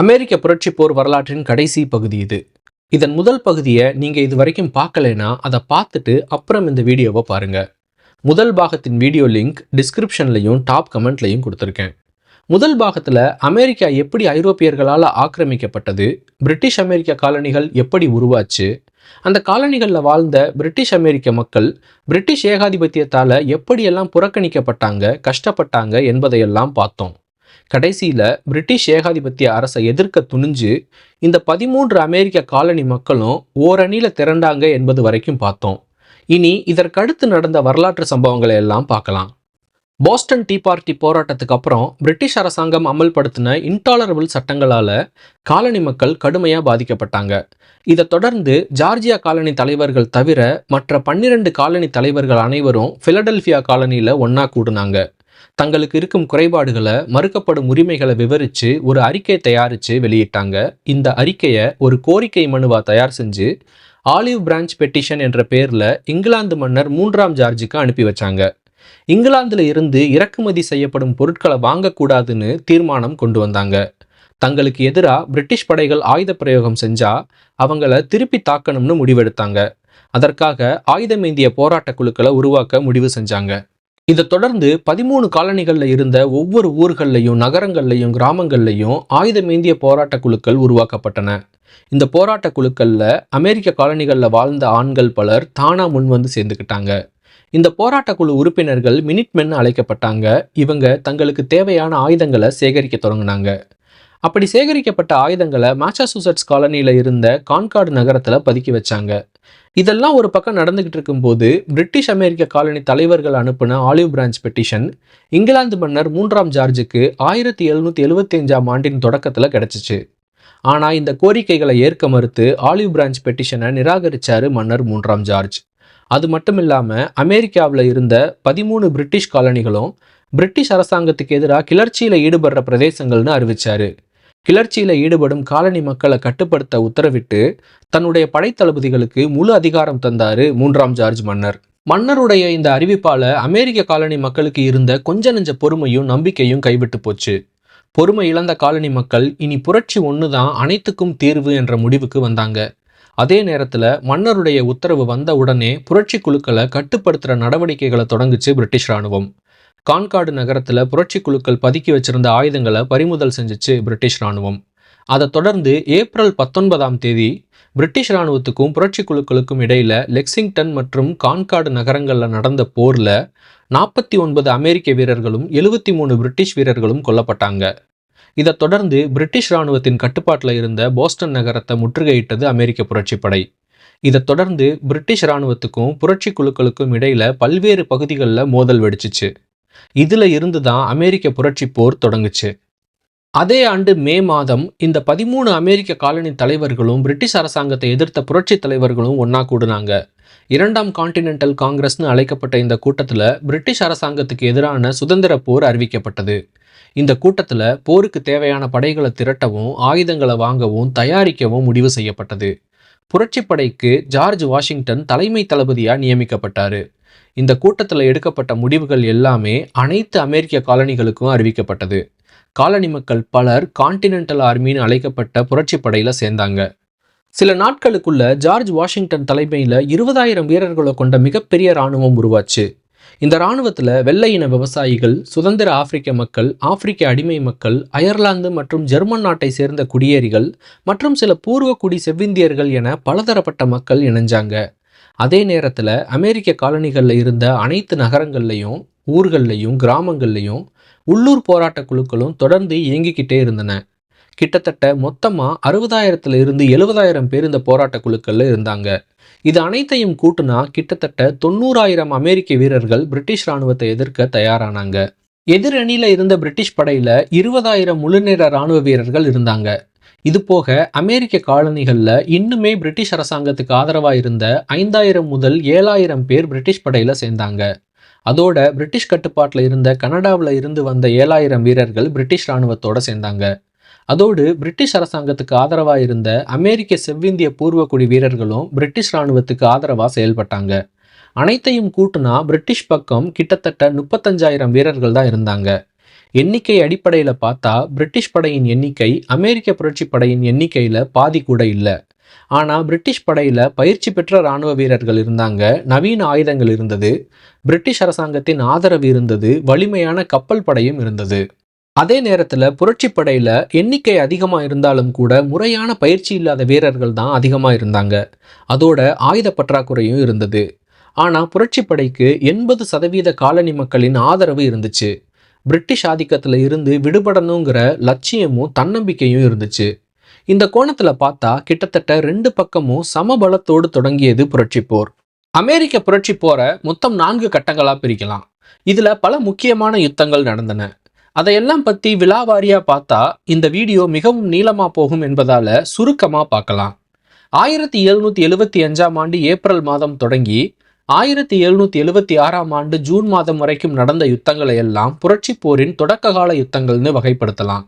அமெரிக்க புரட்சி போர் வரலாற்றின் கடைசி பகுதி இது. இதன் முதல் பகுதியை நீங்கள் இது வரைக்கும் பார்க்கலைன்னா அதை பார்த்துட்டு அப்புறம் இந்த வீடியோவை பாருங்க. முதல் பாகத்தின் வீடியோ லிங்க் டிஸ்கிரிப்ஷன்லையும் டாப் கமெண்ட்லையும் கொடுத்துருக்கேன். முதல் பாகத்தில் அமெரிக்கா எப்படி ஐரோப்பியர்களால் ஆக்கிரமிக்கப்பட்டது பிரிட்டிஷ் அமெரிக்க காலனிகள் எப்படி உருவாச்சு அந்த காலனிகளில் வாழ்ந்த பிரிட்டிஷ் அமெரிக்க மக்கள் பிரிட்டிஷ் ஏகாதிபத்தியத்தால் எப்படியெல்லாம் புறக்கணிக்கப்பட்டாங்க கஷ்டப்பட்டாங்க என்பதையெல்லாம் பார்த்தோம். கடைசியில் பிரிட்டிஷ் ஏகாதிபத்திய அரசை எதிர்க்க துணிஞ்சு இந்த பதிமூன்று அமெரிக்க காலனி மக்களும் ஓரணியில் திரண்டாங்க என்பது வரைக்கும் பார்த்தோம். இனி இதற்கடுத்து நடந்த வரலாற்று சம்பவங்களை எல்லாம் பார்க்கலாம். போஸ்டன் டீ பார்ட்டி போராட்டத்துக்கு அப்புறம் பிரிட்டிஷ் அரசாங்கம் அமல்படுத்தின இன்டாலரபிள் சட்டங்களால் காலனி மக்கள் கடுமையாக பாதிக்கப்பட்டாங்க. இதை தொடர்ந்து ஜார்ஜியா காலனி தலைவர்கள் தவிர மற்ற பன்னிரண்டு காலனி தலைவர்கள் அனைவரும் ஃபிலடெல்ஃபியா காலனியில் ஒன்றா கூடுனாங்க. தங்களுக்கு இருக்கும் குறைபாடுகளை மறுக்கப்படும் உரிமைகளை விவரித்து ஒரு அறிக்கை தயாரித்து வெளியிட்டாங்க. இந்த அறிக்கையை ஒரு கோரிக்கை மனுவாக தயார் செஞ்சு ஆலிவ் பிரான்ச் பெட்டிஷன் என்ற பேரில் இங்கிலாந்து மன்னர் மூன்றாம் ஜார்ஜுக்கு அனுப்பி வச்சாங்க. இங்கிலாந்தில் இருந்து இறக்குமதி செய்யப்படும் பொருட்களை வாங்கக்கூடாதுன்னு தீர்மானம் கொண்டு வந்தாங்க. தங்களுக்கு எதிராக பிரிட்டிஷ் படைகள் ஆயுத பிரயோகம் செஞ்சால் அவங்கள திருப்பி தாக்கணும்னு முடிவெடுத்தாங்க. அதற்காக ஆயுதமேந்திய போராட்ட குழுக்களை உருவாக்க முடிவு செஞ்சாங்க. இதை தொடர்ந்து பதிமூணு காலனிகளில் இருந்த ஒவ்வொரு ஊர்கள்லையும் நகரங்கள்லையும் கிராமங்கள்லையும் ஆயுதமேந்திய போராட்ட குழுக்கள் உருவாக்கப்பட்டன. இந்த போராட்ட குழுக்களில் அமெரிக்க காலனிகளில் வாழ்ந்த ஆண்கள் பலர் தானா முன் வந்து சேர்ந்துக்கிட்டாங்க இந்த போராட்ட குழு உறுப்பினர்கள் மினிட்மென் அழைக்கப்பட்டாங்க. இவங்க தங்களுக்கு தேவையான ஆயுதங்களை சேகரிக்க தொடங்கினாங்க. அப்படி சேகரிக்கப்பட்ட ஆயுதங்களை மாச்சாசூசட்ஸ் காலனியில் இருந்த கான்கார்டு நகரத்தில் பதுக்கி வச்சாங்க. இதெல்லாம் ஒரு பக்கம் நடந்துகிட்டு இருக்கும்போது பிரிட்டிஷ் அமெரிக்க காலனி தலைவர்கள் அனுப்பின ஆலிவ் பிரான்ச் பெட்டிஷன் இங்கிலாந்து மன்னர் மூன்றாம் ஜார்ஜுக்கு ஆயிரத்தி எழுநூற்றி எழுபத்தஞ்சாம் ஆண்டின் தொடக்கத்தில் கிடச்சிச்சு. ஆனால் இந்த கோரிக்கைகளை ஏற்க மறுத்து ஆலிவ் பிரான்ச் பெட்டிஷனை நிராகரிச்சாரு மன்னர் மூன்றாம் ஜார்ஜ். அது மட்டும் இல்லாமல் அமெரிக்காவில் இருந்த பதிமூணு பிரிட்டிஷ் காலனிகளும் பிரிட்டிஷ் அரசாங்கத்துக்கு எதிராக கிளர்ச்சியில் ஈடுபடுற பிரதேசங்கள்னு அறிவிச்சாரு. கிளர்ச்சியில் ஈடுபடும் காலனி மக்களை கட்டுப்படுத்த உத்தரவிட்டு தன்னுடைய படைத்தளபதிகளுக்கு முழு அதிகாரம் தந்தாரு மூன்றாம் ஜார்ஜ் மன்னர். மன்னருடைய இந்த அறிவிப்பால அமெரிக்க காலனி மக்களுக்கு இருந்த கொஞ்ச நெஞ்ச பொறுமையும் நம்பிக்கையும் கைவிட்டு போச்சு. பொறுமை இழந்த காலனி மக்கள் இனி புரட்சி ஒன்று தான் அனைத்துக்கும் தீர்வு என்ற முடிவுக்கு வந்தாங்க. அதே நேரத்தில் மன்னருடைய உத்தரவு வந்த உடனே புரட்சி குழுக்களை கட்டுப்படுத்துகிற நடவடிக்கைகளை தொடங்குச்சு பிரிட்டிஷ் ராணுவம் கான்காடு நகரத்தில் புரட்சி குழுக்கள் பதுக்கி வச்சிருந்த ஆயுதங்களை பறிமுதல் செஞ்சிச்சு பிரிட்டிஷ் ராணுவம். அதை தொடர்ந்து ஏப்ரல் பத்தொன்பதாம் தேதி பிரிட்டிஷ் ராணுவத்துக்கும் புரட்சி குழுக்களுக்கும் இடையில லெக்சிங்டன் மற்றும் கான்காடு நகரங்களில் நடந்த போரில் நாற்பத்தி ஒன்பது அமெரிக்க வீரர்களும் எழுபத்தி மூணு பிரிட்டிஷ் வீரர்களும் கொல்லப்பட்டாங்க. இதை தொடர்ந்து பிரிட்டிஷ் ராணுவத்தின் கட்டுப்பாட்டில் இருந்த போஸ்டன் நகரத்தை முற்றுகையிட்டது அமெரிக்க புரட்சிப்படை இதை தொடர்ந்து பிரிட்டிஷ் ராணுவத்துக்கும் புரட்சி குழுக்களுக்கும் இடையில பல்வேறு பகுதிகளில் மோதல் வெடிச்சிச்சு. இதில் இருந்து தான் அமெரிக்க புரட்சி போர் தொடங்குச்சு. அதே ஆண்டு மே மாதம் இந்த பதிமூணு அமெரிக்க காலனி தலைவர்களும் பிரிட்டிஷ் அரசாங்கத்தை எதிர்த்த புரட்சி தலைவர்களும் ஒன்னா கூடுனாங்க. இரண்டாம் கான்டினென்டல் காங்கிரஸ்னு அழைக்கப்பட்ட இந்த கூட்டத்தில் பிரிட்டிஷ் அரசாங்கத்துக்கு எதிரான சுதந்திர போர் அறிவிக்கப்பட்டது. இந்த கூட்டத்தில் போருக்கு தேவையான படைகளை திரட்டவும் ஆயுதங்களை வாங்கவும் தயாரிக்கவும் முடிவு செய்யப்பட்டது. புரட்சிப்படைக்கு ஜார்ஜ் வாஷிங்டன் தலைமை தளபதியாக நியமிக்கப்பட்டார். இந்த கூட்டத்தில் எடுக்கப்பட்ட முடிவுகள் எல்லாமே அனைத்து அமெரிக்க காலனிகளுக்கும் அறிவிக்கப்பட்டது. காலனி மக்கள் பலர் கான்டினென்டல் ஆர்மின்னு அழைக்கப்பட்ட புரட்சி படையில் சேர்ந்தாங்க. சில நாட்களுக்குள்ள ஜார்ஜ் வாஷிங்டன் தலைமையில் இருபதாயிரம் வீரர்களை கொண்ட மிகப்பெரிய இராணுவம் உருவாச்சு. இந்த இராணுவத்தில் வெள்ளை இன விவசாயிகள் சுதந்திர ஆப்பிரிக்க மக்கள் ஆப்பிரிக்க அடிமை மக்கள் அயர்லாந்து மற்றும் ஜெர்மன் நாட்டை சேர்ந்த குடியேறிகள் மற்றும் சில பூர்வ குடி செவ்விந்தியர்கள் என பலதரப்பட்ட மக்கள் இணைஞ்சாங்க. அதே நேரத்தில் அமெரிக்க காலனிகளில் இருந்த அனைத்து நகரங்கள்லையும் ஊர்கள்லையும் கிராமங்கள்லையும் உள்ளூர் போராட்ட குழுக்களும் தொடர்ந்து இயங்கிக்கிட்டே இருந்தன. கிட்டத்தட்ட மொத்தமாக அறுபதாயிரத்துல இருந்து எழுபதாயிரம் பேர் இந்த போராட்ட குழுக்களில் இருந்தாங்க. இது அனைத்தையும் கூட்டுனா கிட்டத்தட்ட தொண்ணூறாயிரம் அமெரிக்க வீரர்கள் பிரிட்டிஷ் இராணுவத்தை எதிர்க்க தயாரானாங்க. எதிரணியில் இருந்த பிரிட்டிஷ் படையில் இருபதாயிரம் முழுநேர இராணுவ வீரர்கள் இருந்தாங்க. இது போக அமெரிக்க காலனிகளில் இன்னுமே பிரிட்டிஷ் அரசாங்கத்துக்கு ஆதரவாக இருந்த ஐந்தாயிரம் முதல் ஏழாயிரம் பேர் பிரிட்டிஷ் படையில் சேர்ந்தாங்க. அதோட பிரிட்டிஷ் கட்டுப்பாட்டில் இருந்த கனடாவில் இருந்து வந்த ஏழாயிரம் வீரர்கள் பிரிட்டிஷ் இராணுவத்தோட சேர்ந்தாங்க. அதோடு பிரிட்டிஷ் அரசாங்கத்துக்கு ஆதரவாக இருந்த அமெரிக்க செவ்விந்திய பூர்வக்குடி வீரர்களும் பிரிட்டிஷ் இராணுவத்துக்கு ஆதரவாக செயல்பட்டாங்க. அனைத்தையும் கூட்டுனா பிரிட்டிஷ் பக்கம் கிட்டத்தட்ட முப்பத்தஞ்சாயிரம் வீரர்கள் தான் இருந்தாங்க. எண்ணிக்கை அடிப்படையில் பார்த்தா பிரிட்டிஷ் படையின் எண்ணிக்கை அமெரிக்க புரட்சி படையின் எண்ணிக்கையில் பாதி கூட இல்லை. ஆனால் பிரிட்டிஷ் படையில் பயிற்சி பெற்ற இராணுவ வீரர்கள் இருந்தாங்க நவீன ஆயுதங்கள் இருந்தது பிரிட்டிஷ் அரசாங்கத்தின் ஆதரவு இருந்தது வலிமையான கப்பல் படையும் இருந்தது. அதே நேரத்தில் புரட்சி படையில் எண்ணிக்கை அதிகமாக இருந்தாலும் கூட முறையான பயிற்சி இல்லாத வீரர்கள் தான் அதிகமாக இருந்தாங்க. அதோட ஆயுத பற்றாக்குறையும் இருந்தது. ஆனால் புரட்சி படைக்கு எண்பது சதவீத காலனி மக்களின் ஆதரவு இருந்துச்சு. பிரிட்டிஷ் ஆதிக்கத்தில் இருந்து விடுபடணுங்கிற லட்சியமும் தன்னம்பிக்கையும் இருந்துச்சு. இந்த கோணத்தில் பார்த்தா கிட்டத்தட்ட ரெண்டு பக்கமும் சமபலத்தோடு தொடங்கியது புரட்சி போர். அமெரிக்க புரட்சி போரை மொத்தம் நான்கு கட்டங்களாக பிரிக்கலாம். இதில் பல முக்கியமான யுத்தங்கள் நடந்தன. அதையெல்லாம் பற்றி விழாவாரியாக பார்த்தா இந்த வீடியோ மிகவும் நீளமாக போகும் என்பதால் சுருக்கமாக பார்க்கலாம். ஆயிரத்தி எழுநூற்றி எழுபத்தி அஞ்சாம் ஆண்டு ஏப்ரல் மாதம் தொடங்கி ஆயிரத்தி எழுநூத்தி எழுபத்தி ஆறாம் ஆண்டு ஜூன் மாதம் வரைக்கும் நடந்த யுத்தங்களை எல்லாம் புரட்சி போரின் தொடக்க கால யுத்தங்கள்னு வகைப்படுத்தலாம்.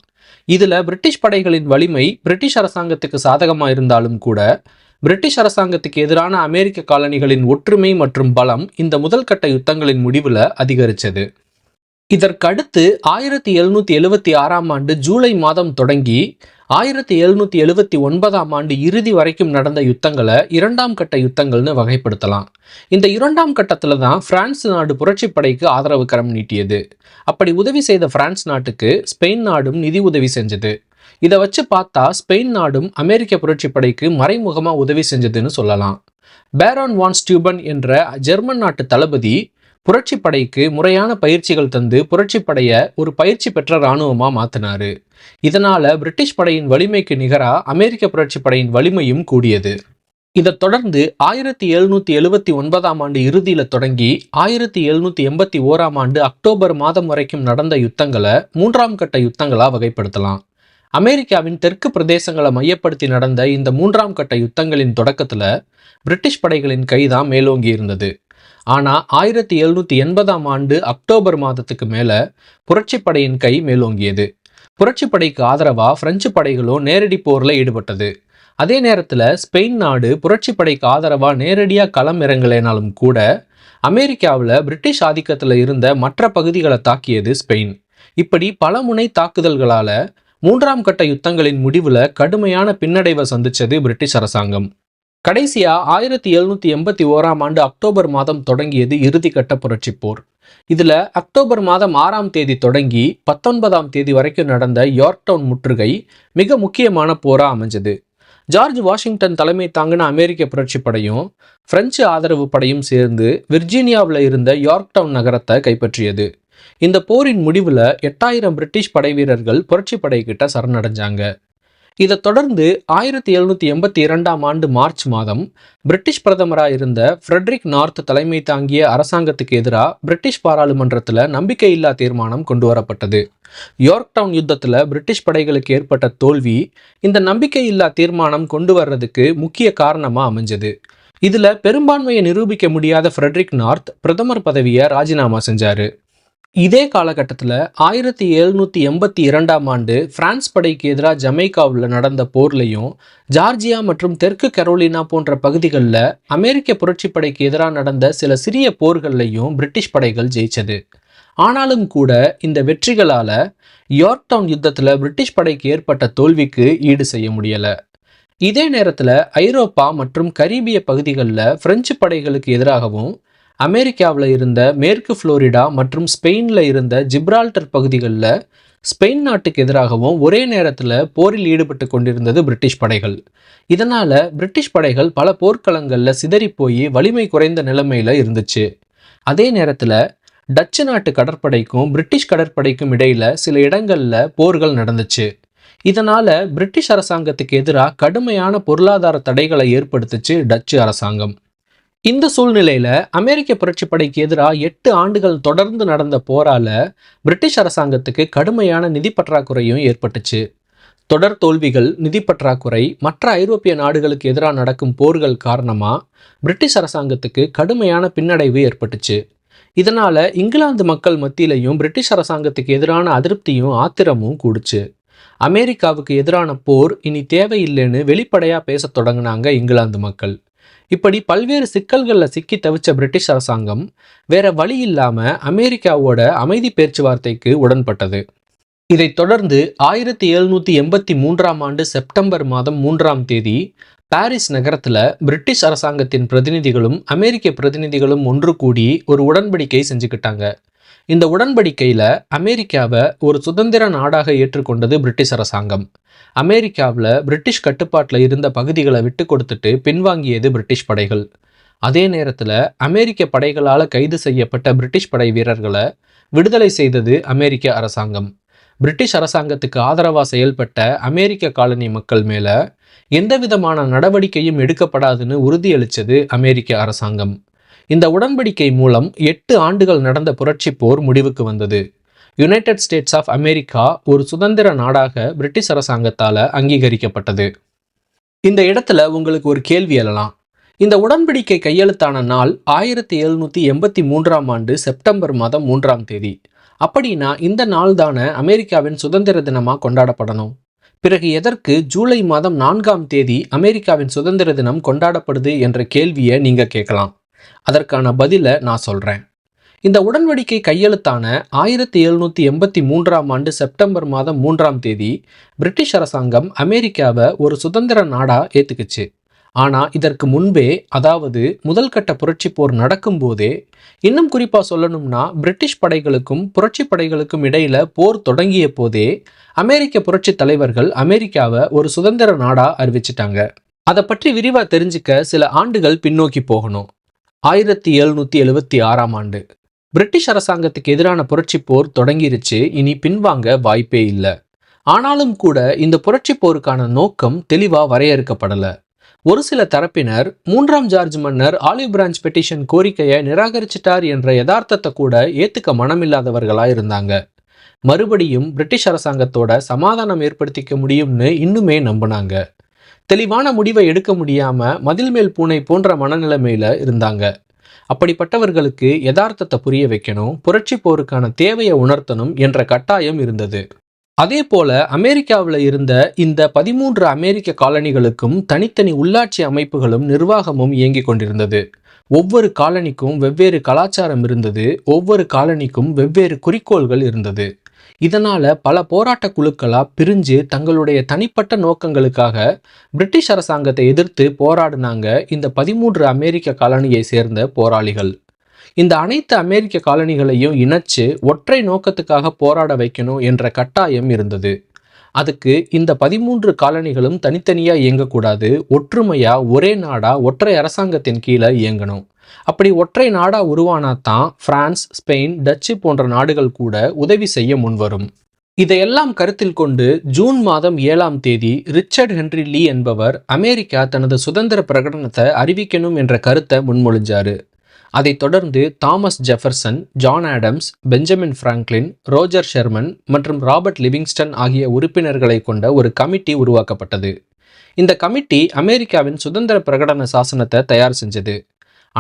இதுல பிரிட்டிஷ் படைகளின் வலிமை பிரிட்டிஷ் அரசாங்கத்துக்கு சாதகமாக இருந்தாலும் கூட பிரிட்டிஷ் அரசாங்கத்துக்கு எதிரான அமெரிக்க காலனிகளின் ஒற்றுமை மற்றும் பலம் இந்த முதல் கட்ட யுத்தங்களின் முடிவில் அதிகரித்தது இதற்கடுத்து ஆயிரத்தி எழுநூத்தி எழுவத்தி ஆறாம் ஆண்டு ஜூலை மாதம் தொடங்கி ஆயிரத்தி எழுநூற்றி எழுவத்தி ஒன்பதாம் ஆண்டு இறுதி வரைக்கும் நடந்த யுத்தங்களை இரண்டாம் கட்ட யுத்தங்கள்னு வகைப்படுத்தலாம். இந்த இரண்டாம் கட்டத்தில் தான் பிரான்ஸ் நாடு புரட்சி படைக்கு ஆதரவு கரம் நீட்டியது. அப்படி உதவி செய்த பிரான்ஸ் நாட்டுக்கு ஸ்பெயின் நாடும் நிதி உதவி செஞ்சது. இதை வச்சு பார்த்தா ஸ்பெயின் நாடும் அமெரிக்க புரட்சி படைக்கு மறைமுகமாக உதவி செஞ்சதுன்னு சொல்லலாம். பேரான் வான் ஸ்டியூபன் என்ற ஜெர்மன் நாட்டு தளபதி புரட்சி படைக்கு முறையான பயிற்சிகள் தந்து புரட்சி படையை ஒரு பயிற்சி பெற்ற இராணுவமாக மாற்றினாரு இதனால பிரிட்டிஷ் படையின் வலிமைக்கு நிகராக அமெரிக்க புரட்சி படையின் வலிமையும் கூடியது. இதைத் தொடர்ந்து ஆயிரத்தி எழுநூத்தி எழுபத்தி ஒன்பதாம் ஆண்டு இறுதியில தொடங்கி ஆயிரத்தி எழுநூத்தி எண்பத்தி ஓராம் ஆண்டு அக்டோபர் மாதம் வரைக்கும் நடந்த யுத்தங்களை மூன்றாம் கட்ட யுத்தங்களா வகைப்படுத்தலாம். அமெரிக்காவின் தெற்கு பிரதேசங்களை மையப்படுத்தி நடந்த இந்த மூன்றாம் கட்ட யுத்தங்களின் தொடக்கத்துல பிரிட்டிஷ் படைகளின் கைதான் மேலோங்கி இருந்தது ஆனால் ஆயிரத்தி எழுநூற்றி எண்பதாம் ஆண்டு அக்டோபர் மாதத்துக்கு மேலே புரட்சிப்படையின் கை மேலோங்கியது. புரட்சிப்படைக்கு ஆதரவாக ஆதரவா பிரெஞ்சு படைகளும் நேரடி போரில் ஈடுபட்டது. அதே நேரத்தில் ஸ்பெயின் நாடு புரட்சிப்படைக்கு ஆதரவாக நேரடியாக களம் இறங்கலைனாலும் கூட அமெரிக்காவில் பிரிட்டிஷ் ஆதிக்கத்தில் இருந்த மற்ற பகுதிகளை தாக்கியது ஸ்பெயின். இப்படி பல முனை தாக்குதல்களால் மூன்றாம் கட்ட யுத்தங்களின் முடிவில் கடுமையான பின்னடைவை சந்தித்தது பிரிட்டிஷ் அரசாங்கம். கடைசியா ஆயிரத்தி எழுநூத்தி எண்பத்தி ஓராம் ஆண்டு அக்டோபர் மாதம் தொடங்கியது இறுதிக்கட்ட புரட்சி போர். இதுல அக்டோபர் மாதம் ஆறாம் தேதி தொடங்கி பத்தொன்பதாம் தேதி வரைக்கும் நடந்த யார்க் டவுன் முற்றுகை மிக முக்கியமான போரா அமைஞ்சது. ஜார்ஜ் வாஷிங்டன் தலைமை தாங்கின அமெரிக்க புரட்சி படையும் பிரெஞ்சு ஆதரவு படையும் சேர்ந்து விர்ஜீனியாவில் இருந்த யார்க் டவுன் நகரத்தை கைப்பற்றியது. இந்த போரின் முடிவில் எட்டாயிரம் பிரிட்டிஷ் படை வீரர்கள் புரட்சி படை கிட்ட சரணடைஞ்சாங்க. இதை தொடர்ந்து ஆயிரத்தி எழுநூத்தி எண்பத்தி இரண்டாம் ஆண்டு மார்ச் மாதம் பிரிட்டிஷ் பிரதமராக இருந்த ஃப்ரெட்ரிக் நார்த் தலைமை தாங்கிய அரசாங்கத்துக்கு எதிராக பிரிட்டிஷ் பாராளுமன்றத்தில் நம்பிக்கையில்லா தீர்மானம் கொண்டு வரப்பட்டது யோர்க் டவுன் யுத்தத்தில் பிரிட்டிஷ் படைகளுக்கு ஏற்பட்ட தோல்வி இந்த நம்பிக்கையில்லா தீர்மானம் கொண்டு வர்றதுக்கு முக்கிய காரணமாக அமைஞ்சது. இதில் பெரும்பான்மையை நிரூபிக்க முடியாத ஃப்ரெட்ரிக் நார்த் பிரதமர் பதவியை ராஜினாமா செஞ்சாரு. இதே காலகட்டத்தில் ஆயிரத்தி எழுநூற்றி எண்பத்தி இரண்டாம் ஆண்டு பிரான்ஸ் படைக்கு எதிராக ஜமைக்காவில் நடந்த போர்லையும் ஜார்ஜியா மற்றும் தெற்கு கரோலினா போன்ற பகுதிகளில் அமெரிக்க புரட்சி படைக்கு எதிராக நடந்த சில சிறிய போர்கள்லையும் பிரிட்டிஷ் படைகள் ஜெயிச்சது. ஆனாலும் கூட இந்த வெற்றிகளால் யார்க் டவுன் யுத்தத்தில் பிரிட்டிஷ் படைக்கு ஏற்பட்ட தோல்விக்கு ஈடு செய்ய முடியலை. இதே நேரத்தில் ஐரோப்பா மற்றும் கரீபிய பகுதிகளில் பிரெஞ்சு படைகளுக்கு எதிராகவும் அமெரிக்காவில் இருந்த மேற்கு புளோரிடா மற்றும் ஸ்பெயினில் இருந்த ஜிப்ரால்டர் பகுதிகளில் ஸ்பெயின் நாட்டுக்கு எதிராகவும் ஒரே நேரத்தில் போரில் ஈடுபட்டு கொண்டிருந்தது பிரிட்டிஷ் படைகள். இதனால் பிரிட்டிஷ் படைகள் பல போர்க்களங்களில் சிதறி போய் வலிமை குறைந்த நிலைமையில் இருந்துச்சு. அதே நேரத்தில் டச்சு நாட்டு கடற்படைக்கும் பிரிட்டிஷ் கடற்படைக்கும் இடையில் சில இடங்களில் போர்கள் நடந்துச்சு. இதனால் பிரிட்டிஷ் அரசாங்கத்துக்கு எதிராக கடுமையான பொருளாதார தடைகளை ஏற்படுத்துச்சு டச்சு அரசாங்கம். இந்த சூழ்நிலையில அமெரிக்க புரட்சிப்படைக்கு எதிராக எட்டு ஆண்டுகள் தொடர்ந்து நடந்த போரால பிரிட்டிஷ் அரசாங்கத்துக்கு கடுமையான நிதி பற்றாக்குறையும் ஏற்பட்டுச்சு. தொடர் தோல்விகள் நிதி பற்றாக்குறை மற்ற ஐரோப்பிய நாடுகளுக்கு எதிராக நடக்கும் போர்கள் காரணமாக பிரிட்டிஷ் அரசாங்கத்துக்கு கடுமையான பின்னடைவு ஏற்பட்டுச்சு. இதனால் இங்கிலாந்து மக்கள் மத்தியிலையும் பிரிட்டிஷ் அரசாங்கத்துக்கு எதிரான அதிருப்தியும் ஆத்திரமும் கூடுச்சு. அமெரிக்காவுக்கு எதிரான போர் இனி தேவையில்லைன்னு வெளிப்படையாக பேசத் தொடங்கினாங்க இங்கிலாந்து மக்கள். இப்படி பல்வேறு சிக்கல்களில் சிக்கி தவிச்ச பிரிட்டிஷ் அரசாங்கம் வேற வழி இல்லாம அமெரிக்காவோட அமைதி பேச்சுவார்த்தைக்கு உடன்பட்டது. இதைத் தொடர்ந்து ஆயிரத்தி எழுநூத்தி எண்பத்தி மூன்றாம் ஆண்டு செப்டம்பர் மாதம் மூன்றாம் தேதி பாரிஸ் நகரத்துல பிரிட்டிஷ் அரசாங்கத்தின் பிரதிநிதிகளும் அமெரிக்க பிரதிநிதிகளும் ஒன்று கூடி ஒரு உடன்படிக்கை செஞ்சுக்கிட்டாங்க. இந்த உடன்படிக்கையில் அமெரிக்காவை ஒரு சுதந்திர நாடாக ஏற்றுக்கொண்டது பிரிட்டிஷ் அரசாங்கம். அமெரிக்காவில் பிரிட்டிஷ் கட்டுப்பாட்டில் இருந்த பகுதிகளை விட்டு கொடுத்துட்டு பின்வாங்கியது பிரிட்டிஷ் படைகள். அதே நேரத்தில் அமெரிக்க படைகளால் கைது செய்யப்பட்ட பிரிட்டிஷ் படை வீரர்களை விடுதலை செய்தது அமெரிக்க அரசாங்கம். பிரிட்டிஷ் அரசாங்கத்துக்கு ஆதரவாக செயல்பட்ட அமெரிக்க காலனி மக்கள் மேலே எந்த விதமான நடவடிக்கையும் எடுக்கப்படாதுன்னு உறுதியளித்தது அமெரிக்க அரசாங்கம். இந்த உடன்படிக்கை மூலம் எட்டு ஆண்டுகள் நடந்த புரட்சி போர் முடிவுக்கு வந்தது. யுனைடெட் ஸ்டேட்ஸ் ஆஃப் அமெரிக்கா ஒரு சுதந்திர நாடாக பிரிட்டிஷ் அரசாங்கத்தால் அங்கீகரிக்கப்பட்டது. இந்த இடத்துல உங்களுக்கு ஒரு கேள்வி எழலாம். இந்த உடன்படிக்கை கையெழுத்தான நாள் ஆயிரத்தி எழுநூற்றி எண்பத்தி மூன்றாம் ஆண்டு செப்டம்பர் மாதம் மூன்றாம் தேதி. அப்படின்னா இந்த நாள் தானே அமெரிக்காவின் சுதந்திர தினமாக கொண்டாடப்படணும். பிறகு எதற்கு ஜூலை மாதம் நான்காம் தேதி அமெரிக்காவின் சுதந்திர தினம் கொண்டாடப்படுது என்ற கேள்வியை நீங்கள் கேட்கலாம். அதற்கான பதிலை நான் சொல்கிறேன் இந்த உடன்படிக்கை கையெழுத்தான ஆயிரத்தி எழுநூற்றி எண்பத்தி மூன்றாம் ஆண்டு செப்டம்பர் மாதம் மூன்றாம் தேதி பிரிட்டிஷ் அரசாங்கம் அமெரிக்காவை ஒரு சுதந்திர நாடாக ஏற்றுக்குச்சு ஆனால் இதற்கு முன்பே அதாவது முதல் கட்ட புரட்சி போர் நடக்கும்போதே இன்னும் குறிப்பாக சொல்லணும்னா பிரிட்டிஷ் படைகளுக்கும் புரட்சி படைகளுக்கும் இடையில் போர் தொடங்கிய போதே அமெரிக்க புரட்சி தலைவர்கள் அமெரிக்காவை ஒரு சுதந்திர நாடாக அறிவிச்சிட்டாங்க. அதை பற்றி விரிவாக தெரிஞ்சுக்க சில ஆண்டுகள் பின்னோக்கி போகணும். ஆயிரத்தி எழுநூற்றி எழுபத்தி ஆறாம் ஆண்டு. பிரிட்டிஷ் அரசாங்கத்துக்கு எதிரான புரட்சி போர் தொடங்கிருச்சு இனி பின்வாங்க வாய்ப்பே இல்லை. ஆனாலும் கூட இந்த புரட்சி போருக்கான நோக்கம் தெளிவாக வரையறுக்கப்படலை. ஒரு சில தரப்பினர் மூன்றாம் ஜார்ஜ் மன்னர் ஆலிவ் பிரான்ச் பெட்டிஷன் கோரிக்கையை நிராகரிச்சிட்டார் என்ற யதார்த்தத்தை கூட ஏத்துக்க மனமில்லாதவர்களாக இருந்தாங்க. மறுபடியும் பிரிட்டிஷ் அரசாங்கத்தோட சமாதானம் ஏற்படுத்திக்க முடியும்னு இன்னுமே நம்பினாங்க. தெளிவான முடிவை எடுக்க முடியாம மதில் மேல் பூனை போன்ற மனநிலைமையில இருந்தாங்க. அப்படிப்பட்டவர்களுக்கு யதார்த்தத்தை புரிய வைக்கணும் புரட்சி போருக்கான தேவையை உணர்த்தணும் என்ற கட்டாயம் இருந்தது. அதே போல அமெரிக்காவில் இருந்த இந்த பதிமூன்று அமெரிக்க காலனிகளுக்கும் தனித்தனி உள்ளாட்சி அமைப்புகளும் நிர்வாகமும் இயங்கிக் கொண்டிருந்தது. ஒவ்வொரு காலனிக்கும் வெவ்வேறு கலாச்சாரம் இருந்தது ஒவ்வொரு காலனிக்கும் வெவ்வேறு குறிக்கோள்கள் இருந்தது. இதனால பல போராட்ட குழுக்களா பிரிஞ்சு தங்களுடைய தனிப்பட்ட நோக்கங்களுக்காக பிரிட்டிஷ் அரசாங்கத்தை எதிர்த்து போராடினாங்க இந்த பதிமூன்று அமெரிக்க காலனியை சேர்ந்த போராளிகள். இந்த அனைத்து அமெரிக்க காலனிகளையும் இணைச்சு ஒற்றை நோக்கத்துக்காக போராட வைக்கணும் என்ற கட்டாயம் இருந்தது. அதுக்கு இந்த பதிமூன்று காலனிகளும் தனித்தனியாக இயங்கக்கூடாது ஒற்றுமையாக ஒரே நாடாக ஒற்றை அரசாங்கத்தின் கீழே இயங்கணும். அப்படி ஒற்றை நாடா உருவானா தான் பிரான்ஸ் ஸ்பெயின் டச்சு போன்ற நாடுகள் கூட உதவி செய்ய முன்வரும். இதையெல்லாம் கருத்தில் கொண்டு ஜூன் மாதம் ஏழாம் தேதி ரிச்சர்ட் ஹென்ரி லீ என்பவர் அமெரிக்கா தனது சுதந்திர பிரகடனத்தை அறிவிக்கணும் என்ற கருத்தை முன்மொழிஞ்சாரு. அதைத் தொடர்ந்து Thomas Jefferson John Adams Benjamin Franklin Roger Sherman மற்றும் ராபர்ட் லிவிங்ஸ்டன் ஆகிய உறுப்பினர்களை கொண்ட ஒரு கமிட்டி உருவாக்கப்பட்டது. இந்த கமிட்டி அமெரிக்காவின் சுதந்திர பிரகடன சாசனத்தை தயார் செஞ்சது.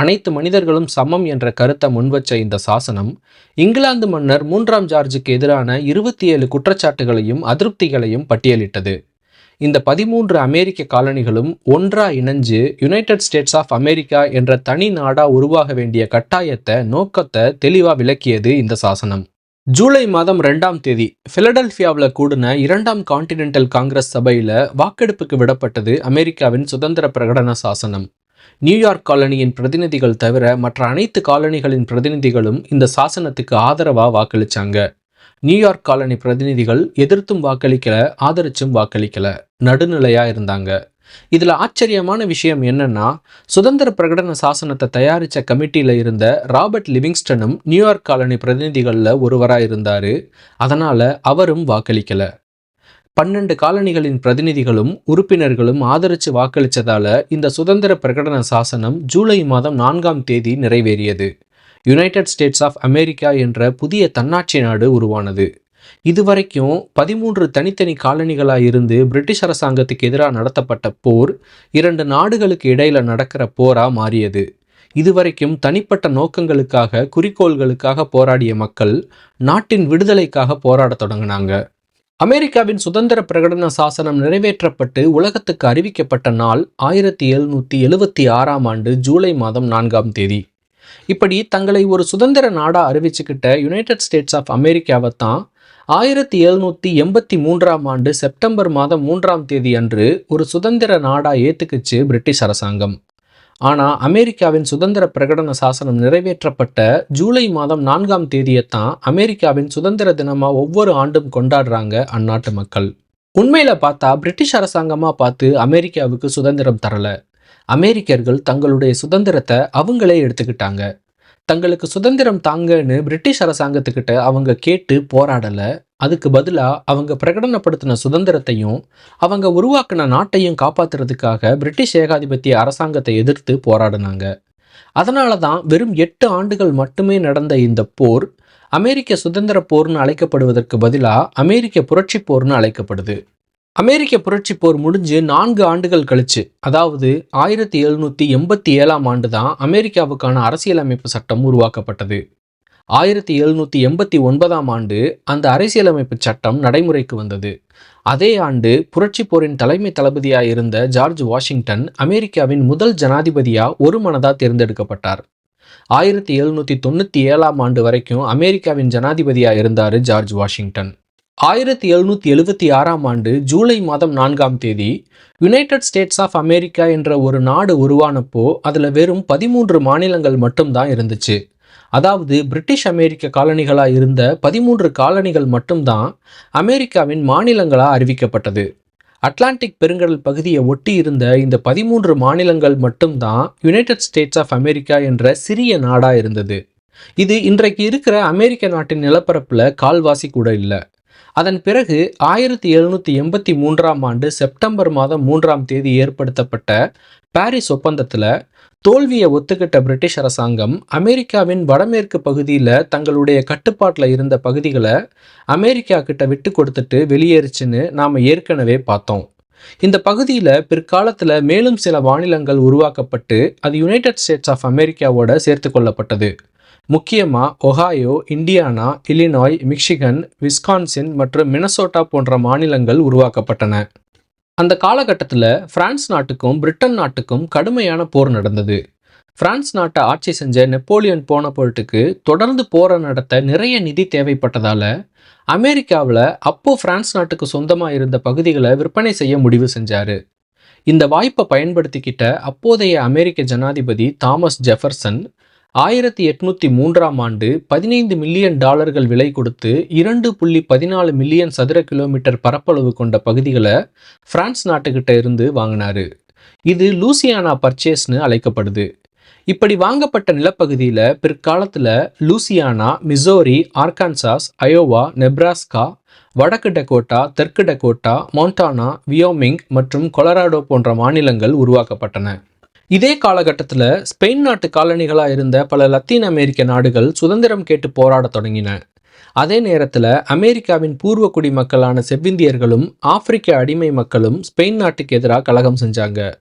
அனைத்து மனிதர்களும் சமம் என்ற கருத்தை முன்வச்ச இந்த சாசனம் இங்கிலாந்து மன்னர் மூன்றாம் ஜார்ஜுக்கு எதிரான இருபத்தி ஏழு குற்றச்சாட்டுகளையும் அதிருப்திகளையும் பட்டியலிட்டது. இந்த பதிமூன்று அமெரிக்க காலனிகளும் ஒன்றா இணைஞ்சு யுனைடெட் ஸ்டேட்ஸ் ஆஃப் அமெரிக்கா என்ற தனி நாடா உருவாக வேண்டிய கட்டாயத்தை நோக்கத்தை தெளிவா விளக்கியது இந்த சாசனம். ஜூலை மாதம் ரெண்டாம் தேதி பிலடெல்பியாவில் கூடின இரண்டாம் கான்டினென்டல் காங்கிரஸ் சபையில் வாக்கெடுப்புக்கு விடப்பட்டது அமெரிக்காவின் சுதந்திர பிரகடன சாசனம். நியூயார்க் காலனியின் பிரதிநிதிகள் தவிர மற்ற அனைத்து காலனிகளின் பிரதிநிதிகளும் இந்த சாசனத்துக்கு ஆதரவாக வாக்களிச்சாங்க. நியூயார்க் காலனி பிரதிநிதிகள் எதிர்த்தும் வாக்களிக்கல ஆதரிச்சும் வாக்களிக்கல நடுநிலையா இருந்தாங்க. இதுல ஆச்சரியமான விஷயம் என்னன்னா சுதந்திர பிரகடன சாசனத்தை தயாரிச்ச கமிட்டியில இருந்த ராபர்ட் லிவிங்ஸ்டனும் நியூயார்க் காலனி பிரதிநிதிகள்ல ஒருவராக இருந்தாரு. அதனால அவரும் வாக்களிக்கல. பன்னெண்டு காலனிகளின் பிரதிநிதிகளும் உறுப்பினர்களும் ஆதரித்து வாக்களித்ததால இந்த சுதந்திர பிரகடன சாசனம் ஜூலை மாதம் நான்காம் தேதி நிறைவேறியது. யுனைடெட் ஸ்டேட்ஸ் ஆஃப் அமெரிக்கா என்ற புதிய தன்னாட்சி நாடு உருவானது. இதுவரைக்கும் பதிமூன்று தனித்தனி காலனிகளாக இருந்து பிரிட்டிஷ் அரசாங்கத்துக்கு எதிராக நடத்தப்பட்ட போர் இரண்டு நாடுகளுக்கு இடையில நடக்கிற போரா மாறியது. இதுவரைக்கும் தனிப்பட்ட நோக்கங்களுக்காக குறிக்கோள்களுக்காக போராடிய மக்கள் நாட்டின் விடுதலைக்காக போராடத் தொடங்கினாங்க. அமெரிக்காவின் சுதந்திர பிரகடன சாசனம் நிறைவேற்றப்பட்டு உலகத்துக்கு அறிவிக்கப்பட்ட நாள் ஆயிரத்தி எழுநூற்றி எழுவத்தி ஆறாம் ஆண்டு ஜூலை மாதம் நான்காம் தேதி. இப்படி தங்களை ஒரு சுதந்திர நாடா அறிவிச்சுக்கிட்ட யுனைடெட் ஸ்டேட்ஸ் ஆஃப் அமெரிக்காவை தான் ஆயிரத்தி எழுநூற்றி எண்பத்தி மூன்றாம் ஆண்டு செப்டம்பர் மாதம் மூன்றாம் தேதி அன்று ஒரு சுதந்திர நாடா ஏத்துக்குச்சு பிரிட்டிஷ் அரசாங்கம். ஆனால் அமெரிக்காவின் சுதந்திர பிரகடன சாசனம் நிறைவேற்றப்பட்ட ஜூலை மாதம் நான்காம் தேதியைத்தான் அமெரிக்காவின் சுதந்திர தினமாக ஒவ்வொரு ஆண்டும் கொண்டாடுறாங்க அந்நாட்டு மக்கள். உண்மையில் பார்த்தா பிரிட்டிஷ் அரசாங்கமாக பார்த்து அமெரிக்காவுக்கு சுதந்திரம் தரலை. அமெரிக்கர்கள் தங்களுடைய சுதந்திரத்தை அவங்களே எடுத்துக்கிட்டாங்க. தங்களுக்கு சுதந்திரம் தாங்கன்னு பிரிட்டிஷ் அரசாங்கத்துக்கிட்ட அவங்க கேட்டு போராடலை. அதுக்கு பதிலாக அவங்க பிரகடனப்படுத்தின சுதந்திரத்தையும் அவங்க உருவாக்கின நாட்டையும் காப்பாத்துறதுக்காக பிரிட்டிஷ் ஏகாதிபத்திய அரசாங்கத்தை எதிர்த்து போராடினாங்க. அதனால தான் வெறும் எட்டு ஆண்டுகள் மட்டுமே நடந்த இந்த போர் அமெரிக்க சுதந்திர போர்னு அழைக்கப்படுவதற்கு பதிலாக அமெரிக்க புரட்சி போர்னு அழைக்கப்படுது. அமெரிக்க புரட்சி போர் முடிஞ்சு நான்கு ஆண்டுகள் கழிச்சு அதாவது ஆயிரத்தி எழுநூற்றி எண்பத்தி ஏழாம் ஆண்டு தான் அமெரிக்காவுக்கான அரசியலமைப்பு சட்டம் உருவாக்கப்பட்டது. ஆயிரத்தி எழுநூற்றி எண்பத்தி ஒன்பதாம் ஆண்டு அந்த அரசியலமைப்பு சட்டம் நடைமுறைக்கு வந்தது. அதே ஆண்டு புரட்சி போரின் தலைமை தளபதியாக இருந்த ஜார்ஜ் வாஷிங்டன் அமெரிக்காவின் முதல் ஜனாதிபதியாக ஒரு மனதாக தேர்ந்தெடுக்கப்பட்டார். ஆயிரத்தி எழுநூற்றி தொண்ணூற்றி ஏழாம் ஆண்டு வரைக்கும் அமெரிக்காவின் ஜனாதிபதியாக இருந்தார் ஜார்ஜ் வாஷிங்டன். ஆயிரத்தி எழுநூற்றி எழுபத்தி ஆறாம் ஆண்டு ஜூலை மாதம் நான்காம் தேதி யுனைடெட் ஸ்டேட்ஸ் ஆஃப் அமெரிக்கா என்ற ஒரு நாடு உருவானப்போ அதில் வெறும் பதிமூன்று மாநிலங்கள் மட்டும்தான் இருந்துச்சு. அதாவது பிரிட்டிஷ் அமெரிக்க காலனிகளாக இருந்த பதிமூன்று காலனிகள் மட்டும்தான் அமெரிக்காவின் மாநிலங்களாக அறிவிக்கப்பட்டது. அட்லாண்டிக் பெருங்கடல் பகுதியை ஒட்டி இருந்த இந்த பதிமூன்று மாநிலங்கள் மட்டும்தான் யுனைடெட் ஸ்டேட்ஸ் ஆஃப் அமெரிக்கா என்ற சிறிய நாடாக இருந்தது. இது இன்றைக்கு இருக்கிற அமெரிக்க நாட்டின் நிலப்பரப்பில் கால்வாசி கூட இல்லை. அதன் பிறகு ஆயிரத்தி எழுநூற்றி எண்பத்தி மூன்றாம் ஆண்டு செப்டம்பர் மாதம் மூன்றாம் தேதி ஏற்படுத்தப்பட்ட பாரிஸ் ஒப்பந்தத்தில் தோல்வியை ஒத்துக்கிட்ட பிரிட்டிஷ் அரசாங்கம் அமெரிக்காவின் வடமேற்கு பகுதியில் தங்களுடைய கட்டுப்பாட்டில் இருந்த பகுதிகளை அமெரிக்கா கிட்ட விட்டு கொடுத்துட்டு வெளியேறுச்சுன்னு நாம் ஏற்கனவே பார்த்தோம். இந்த பகுதியில் பிற்காலத்தில் மேலும் சில மாநிலங்கள் உருவாக்கப்பட்டு அது யுனைடெட் ஸ்டேட்ஸ் ஆஃப் அமெரிக்காவோட சேர்த்து கொள்ளப்பட்டது. முக்கியமாக Ohio Indiana Illinois Michigan Wisconsin மற்றும் மினசோட்டா போன்ற மாநிலங்கள் உருவாக்கப்பட்டன. அந்த காலகட்டத்தில் பிரான்ஸ் நாட்டுக்கும் பிரிட்டன் நாட்டுக்கும் கடுமையான போர் நடந்தது. பிரான்ஸ் நாட்டை ஆட்சி செஞ்ச நெப்போலியன் போன பொருட்டுக்கு தொடர்ந்து போரை நடத்த நிறைய நிதி தேவைப்பட்டதால் அமெரிக்காவில் அப்போ பிரான்ஸ் நாட்டுக்கு சொந்தமாக இருந்த பகுதிகளை விற்பனை செய்ய முடிவு செஞ்சார். இந்த வாய்ப்பை பயன்படுத்திக்கிட்ட அப்போதைய அமெரிக்க ஜனாதிபதி தாமஸ் ஜெஃபர்சன் ஆயிரத்தி எட்நூத்தி மூன்றாம் ஆண்டு பதினைந்து மில்லியன் டாலர்கள் விலை கொடுத்து இரண்டு புள்ளி பதினாலு மில்லியன் சதுர கிலோமீட்டர் பரப்பளவு கொண்ட பகுதிகளை பிரான்ஸ் நாட்டுக்கிட்ட இருந்து வாங்கினாரு. இது லூசியானா பர்ச்சேஸ்னு அழைக்கப்படுது. இப்படி வாங்கப்பட்ட நிலப்பகுதியில் பிற்காலத்தில் Louisiana Missouri Arkansas Iowa Nebraska வடக்கு டெகோட்டா தெற்கு டெகோட்டா மோண்டானா வியோமிங் மற்றும் கொலராடோ போன்ற மாநிலங்கள் உருவாக்கப்பட்டன. இதே காலகட்டத்தில் ஸ்பெயின் நாட்டு காலனிகளாக இருந்த பல லத்தீன் அமெரிக்க நாடுகள் சுதந்திரம் கேட்டு போராடத் தொடங்கின. அதே நேரத்தில் அமெரிக்காவின் பூர்வ குடி மக்களான செவ்விந்தியர்களும் ஆப்பிரிக்க அடிமை மக்களும் ஸ்பெயின் நாட்டுக்கு எதிராக கலகம் செஞ்சாங்க.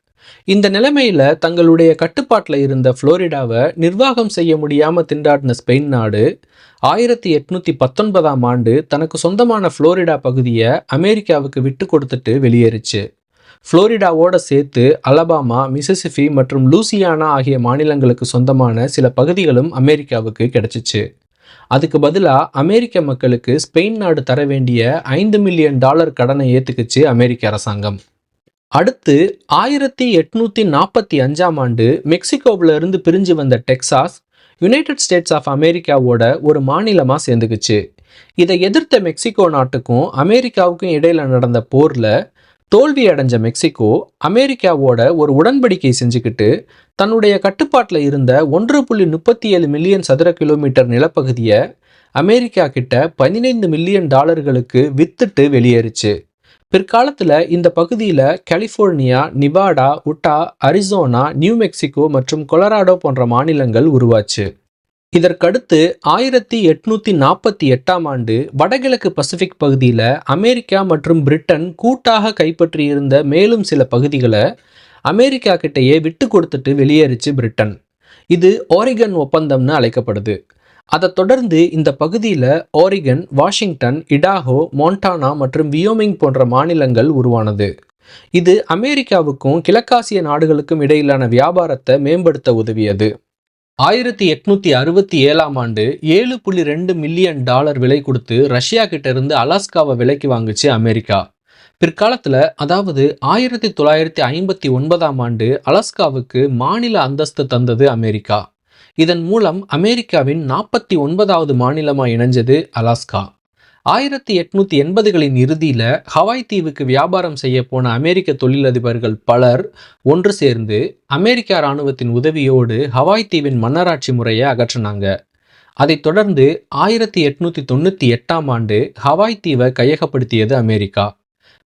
இந்த நிலைமையில தங்களுடைய கட்டுப்பாட்டில் இருந்த புளோரிடாவை நிர்வாகம் செய்ய முடியாமல் திண்டாடின ஸ்பெயின் நாடு ஆயிரத்தி எட்நூத்தி பத்தொன்பதாம் ஆண்டு தனக்கு சொந்தமான புளோரிடா பகுதியை அமெரிக்காவுக்கு விட்டு கொடுத்துட்டு வெளியேறுச்சு. புளோரிடாவோட சேர்த்து அலபாமா மிசிசிபி மற்றும் லூசியானா ஆகிய மாநிலங்களுக்கு சொந்தமான சில பகுதிகளும் அமெரிக்காவுக்கு கிடைச்சிச்சு. அதுக்கு பதிலாக அமெரிக்க மக்களுக்கு ஸ்பெயின் நாடு தர வேண்டிய ஐந்து மில்லியன் டாலர் கடனை ஏற்றுக்குச்சு அமெரிக்க அரசாங்கம். அடுத்து ஆயிரத்தி எட்நூத்தி நாற்பத்தி அஞ்சாம் ஆண்டு மெக்சிகோவில் இருந்து பிரிஞ்சு வந்த டெக்சாஸ் யுனைடெட் ஸ்டேட்ஸ் ஆஃப் அமெரிக்காவோட ஒரு மாநிலமாக சேர்ந்துக்குச்சு. இதை எதிர்த்த மெக்சிகோ நாட்டுக்கும் அமெரிக்காவுக்கும் இடையில நடந்த போரில் தோல்வி அடைஞ்ச மெக்சிகோ அமெரிக்காவோட ஒரு உடன்படிக்கை செஞ்சுக்கிட்டு தன்னுடைய கட்டுப்பாட்டில் இருந்த ஒன்று புள்ளி முப்பத்தி ஏழு மில்லியன் சதுர கிலோமீட்டர் நிலப்பகுதியை அமெரிக்கா கிட்ட பதினைந்து மில்லியன் டாலர்களுக்கு வித்துட்டு வெளியேறுச்சு. பிற்காலத்தில் இந்த பகுதியில் California Nevada Utah Arizona New Mexico மற்றும் கொலராடோ போன்ற மாநிலங்கள் உருவாச்சு. இதற்கடுத்து ஆயிரத்தி எட்நூத்தி நாற்பத்தி எட்டாம் ஆண்டு வடகிழக்கு பசிபிக் பகுதியில் அமெரிக்கா மற்றும் பிரிட்டன் கூட்டாக கைப்பற்றியிருந்த மேலும் சில பகுதிகளை அமெரிக்கா கிட்டேயே விட்டு கொடுத்துட்டு வெளியேறிச்சு பிரிட்டன். இது ஓரிகன் ஒப்பந்தம்னு அழைக்கப்படுது. அதைத் தொடர்ந்து இந்த பகுதியில் ஓரிகன் வாஷிங்டன் இடாஹோ மோண்டானா மற்றும் வியோமிங் போன்ற மாநிலங்கள் உருவானது. இது அமெரிக்காவுக்கும் கிழக்காசிய நாடுகளுக்கும் இடையிலான வியாபாரத்தை மேம்படுத்த உதவியது. ஆயிரத்தி எட்நூத்தி அறுபத்தி ஏழாம் ஆண்டு ஏழு புள்ளி ரெண்டு மில்லியன் டாலர் விலை கொடுத்து ரஷ்யா கிட்ட இருந்து அலாஸ்காவை விலைக்கு வாங்குச்சு அமெரிக்கா. பிற்காலத்தில் அதாவது ஆயிரத்தி தொள்ளாயிரத்தி ஐம்பத்தி ஒன்பதாம் ஆண்டு அலாஸ்காவுக்கு மாநில அந்தஸ்து தந்தது அமெரிக்கா. இதன் மூலம் அமெரிக்காவின் நாற்பத்தி ஒன்பதாவது மாநிலமாக இணைஞ்சது அலாஸ்கா. ஆயிரத்தி எட்நூத்தி எண்பதுகளின் இறுதியில் ஹவாய் தீவுக்கு வியாபாரம் செய்ய போன அமெரிக்க தொழிலதிபர்கள் பலர் ஒன்று சேர்ந்து அமெரிக்க இராணுவத்தின் உதவியோடு ஹவாய் தீவின் மன்னராட்சி முறையை அகற்றினாங்க. அதைத் தொடர்ந்து ஆயிரத்தி எட்நூத்தி தொண்ணூற்றி எட்டாம் ஆண்டு ஹவாய் தீவை கையகப்படுத்தியது அமெரிக்கா.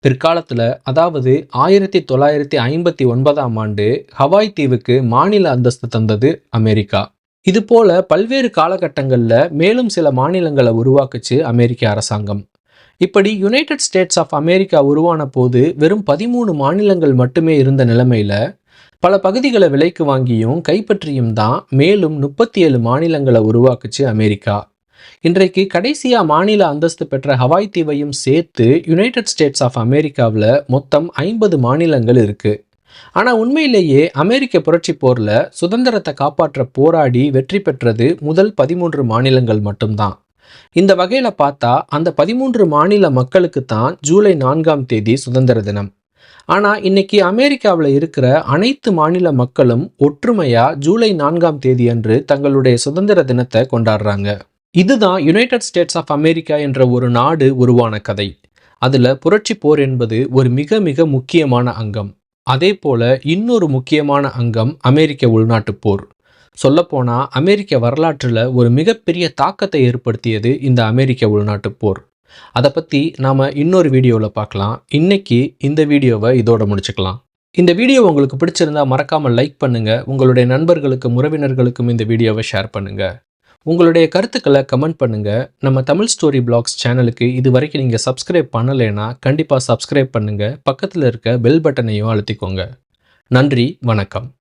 பிற்காலத்தில் அதாவது ஆயிரத்தி தொள்ளாயிரத்தி ஐம்பத்தி ஒன்பதாம் ஆண்டு ஹவாய் தீவுக்கு மாநில அந்தஸ்து தந்தது அமெரிக்கா. இது போல பல்வேறு காலகட்டங்களில் மேலும் சில மாநிலங்களை உருவாக்குச்சு அமெரிக்க அரசாங்கம். இப்படி யுனைடெட் ஸ்டேட்ஸ் ஆஃப் அமெரிக்கா உருவான போது வெறும் பதிமூணு மாநிலங்கள் மட்டுமே இருந்த நிலைமையில பல பகுதிகளை விலைக்கு வாங்கியும் கைப்பற்றியும் தான் மேலும் முப்பத்தி ஏழு மாநிலங்களை உருவாக்குச்சு அமெரிக்கா. இன்றைக்கு கடைசியா மாநில அந்தஸ்து பெற்ற ஹவாய் தீவையும் சேர்த்து யுனைடெட் ஸ்டேட்ஸ் ஆஃப் அமெரிக்காவில் மொத்தம் ஐம்பது மாநிலங்கள் இருக்குது ஆனால் உண்மையிலேயே அமெரிக்க புரட்சி போரில் சுதந்திரத்தை காப்பாற்ற போராடி வெற்றி பெற்றது முதல் பதிமூன்று மாநிலங்கள் மட்டும்தான். இந்த வகையில் பார்த்தா அந்த பதிமூன்று மாநில மக்களுக்கு தான் ஜூலை நான்காம் தேதி சுதந்திர தினம். ஆனால் இன்னைக்கு அமெரிக்காவில் இருக்கிற அனைத்து மாநில மக்களும் ஒற்றுமையாக ஜூலை நான்காம் தேதி அன்று தங்களுடைய சுதந்திர தினத்தை கொண்டாடுறாங்க. இதுதான் யுனைடெட் ஸ்டேட்ஸ் ஆஃப் அமெரிக்கா என்ற ஒரு நாடு உருவான கதை. அதில் புரட்சி போர் என்பது ஒரு மிக மிக முக்கியமான அங்கம். அதே போல இன்னொரு முக்கியமான அங்கம் அமெரிக்க உள்நாட்டு போர். சொல்லப்போனால் அமெரிக்க வரலாற்றில் ஒரு மிகப்பெரிய தாக்கத்தை ஏற்படுத்தியது இந்த அமெரிக்க உள்நாட்டு போர். அதை பற்றி நாம் இன்னொரு வீடியோவில் பார்க்கலாம் இன்னைக்கு இந்த வீடியோவை இதோட முடிச்சுக்கலாம். இந்த வீடியோ உங்களுக்கு பிடிச்சிருந்தா மறக்காமல் லைக் பண்ணுங்கள் உங்களுடைய நண்பர்களுக்கும் உறவினர்களுக்கும் இந்த வீடியோவை ஷேர் பண்ணுங்கள் உங்களுடைய கருத்துக்களை கமெண்ட் பண்ணுங்கள் நம்ம தமிழ் ஸ்டோரி பிளாக்ஸ் சேனலுக்கு இது வரைக்கும் நீங்கள் சப்ஸ்கிரைப் பண்ணலைன்னா கண்டிப்பாக சப்ஸ்கிரைப் பண்ணுங்கள் பக்கத்தில் இருக்க பெல் பட்டனையும் அழுத்திக்கோங்க. நன்றி வணக்கம்.